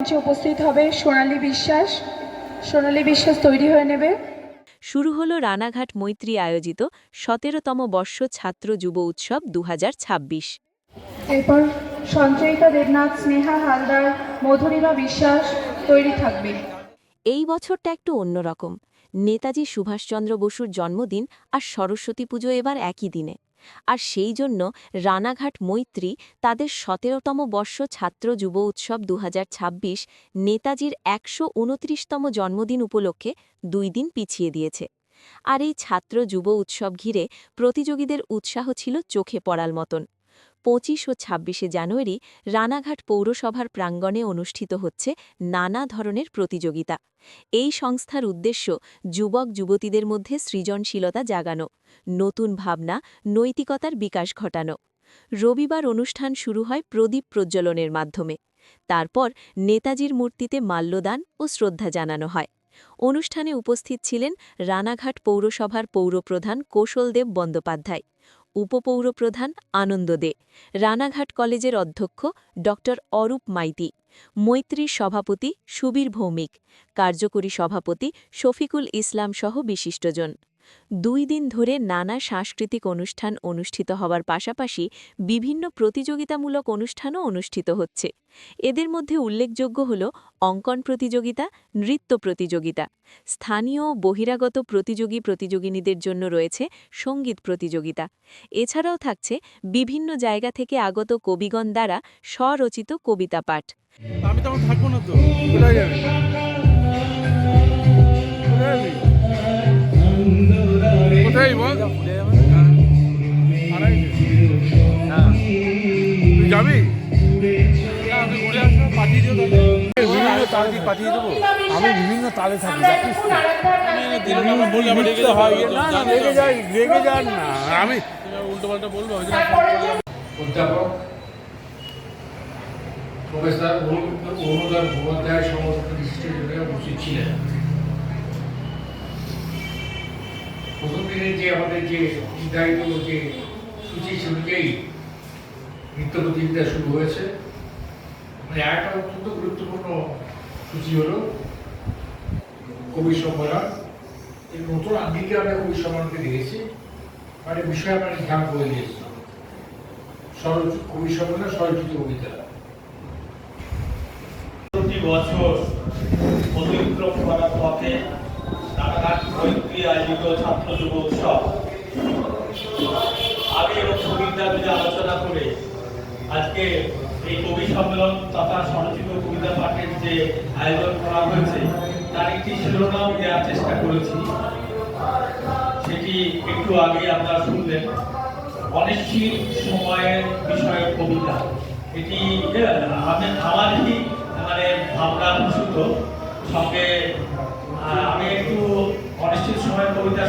মঞ্চে উপস্থিত হবে সোনালী বিশ্বাস। সোনালী বিশ্বাস তৈরি হয়ে নেবে। শুরু হলো রানাঘাট মৈত্রী আয়োজিত সতেরোতম বর্ষ ছাত্র যুব উৎসব দু এরপর সঞ্চয়িতা দেবনাথ স্নেহা হালদার মধুরিমা বিশ্বাস তৈরি থাকবে। এই বছরটা একটু অন্যরকম নেতাজি সুভাষচন্দ্র বসুর জন্মদিন আর সরস্বতী পুজো এবার একই দিনে। আর সেই জন্য রানাঘাট মৈত্রী তাদের সতেরোতম বর্ষ ছাত্র যুব উৎসব দু হাজার ছাব্বিশ নেতাজির একশো জন্মদিন উপলক্ষে দুই দিন পিছিয়ে দিয়েছে। আর এই ছাত্র যুব উৎসব ঘিরে প্রতিযোগীদের উৎসাহ ছিল চোখে পড়ার মতন। পঁচিশ ও ছাব্বিশে জানুয়ারি রানাঘাট পৌরসভার প্রাঙ্গণে অনুষ্ঠিত হচ্ছে নানা ধরনের প্রতিযোগিতা। এই সংস্থার উদ্দেশ্য যুবক যুবতীদের মধ্যে সৃজনশীলতা জাগানো, নতুন ভাবনা, নৈতিকতার বিকাশ ঘটানো। রবিবার অনুষ্ঠান শুরু হয় প্রদীপ প্রজ্বলনের মাধ্যমে। তারপর নেতাজির মূর্তিতে মাল্যদান ও শ্রদ্ধা জানানো হয়। অনুষ্ঠানে উপস্থিত ছিলেন রানাঘাট পৌরসভার পৌরপ্রধান কৌশলদেব বন্দ্যোপাধ্যায়। উপপৌরপ্রধান আনন্দ দে, রানাঘাট কলেজের অধ্যক্ষ ড অরূপ মাইতি মৈত্রীর সভাপতি সুবীর ভৌমিক, কার্যকরী সভাপতি শফিকুল ইসলাম সহ বিশিষ্টজন। দুই দিন ধরে নানা সাংস্কৃতিক অনুষ্ঠান অনুষ্ঠিত হওয়ার পাশাপাশি বিভিন্ন প্রতিযোগিতামূলক অনুষ্ঠানও অনুষ্ঠিত হচ্ছে। এদের মধ্যে উল্লেখযোগ্য হল অঙ্কন প্রতিযোগিতা, নৃত্য প্রতিযোগিতা। স্থানীয় বহিরাগত প্রতিযোগী প্রতিযোগিনীদের জন্য রয়েছে সংগীত প্রতিযোগিতা। এছাড়াও থাকছে বিভিন্ন জায়গা থেকে আগত কবিগণ দ্বারা স্বরচিত কবিতা পাঠ। আমি থাকব না তো বিভিন্ন তালে পাঠিয়ে দেবো। আমি বিভিন্ন তালে থাকি জানিস তো? লিখতে না না রেগে যাই রেগে যান না। আমি উল্টো পাল্টা বলব। অধ্যাপক প্রফেসর অরুণোদয় মুখোপাধ্যায় সমস্ত বিশিষ্টজনেরা উপস্থিত ছিলেন। প্রথম দিনের যে আমাদের যে নির্ধারিত যে সূচি অনুযায়ী নৃত্য প্রতিযোগিতা শুরু হয়েছে। মানে একটা অত্যন্ত গুরুত্বপূর্ণ সূচি হলো কবি সম্মেলন। এই নতুন আঙ্গিকে আমরা কবি সম্মেলনকে দেখেছি। মানে বিষয় আমরা ধ্যান করে দিয়েছিলাম সরল কবি সম্মেলন স্বরচিত কবিতা প্রতি বছর অতিক্রম করার পথে রানাঘাট মৈত্রী আয়োজিত ছাত্র যুব উৎসব আমি এবং সুবিধা আলোচনা করে আজকে এই কবি সম্মেলন তথা স্বরচিত কবিতা পাঠের যে আয়োজন করা হয়েছে, তার একটি শিরোনাম দেওয়ার চেষ্টা করেছি। সেটি একটু আগে আপনারা শুনলেন। অনিশ্চিত সময়ের বিষয়ে কবিতা। এটি আমি আমারই মানে ভাবনা প্রসূত। সঙ্গে আমি একটু অনিশ্চিত সময়ের সঙ্গে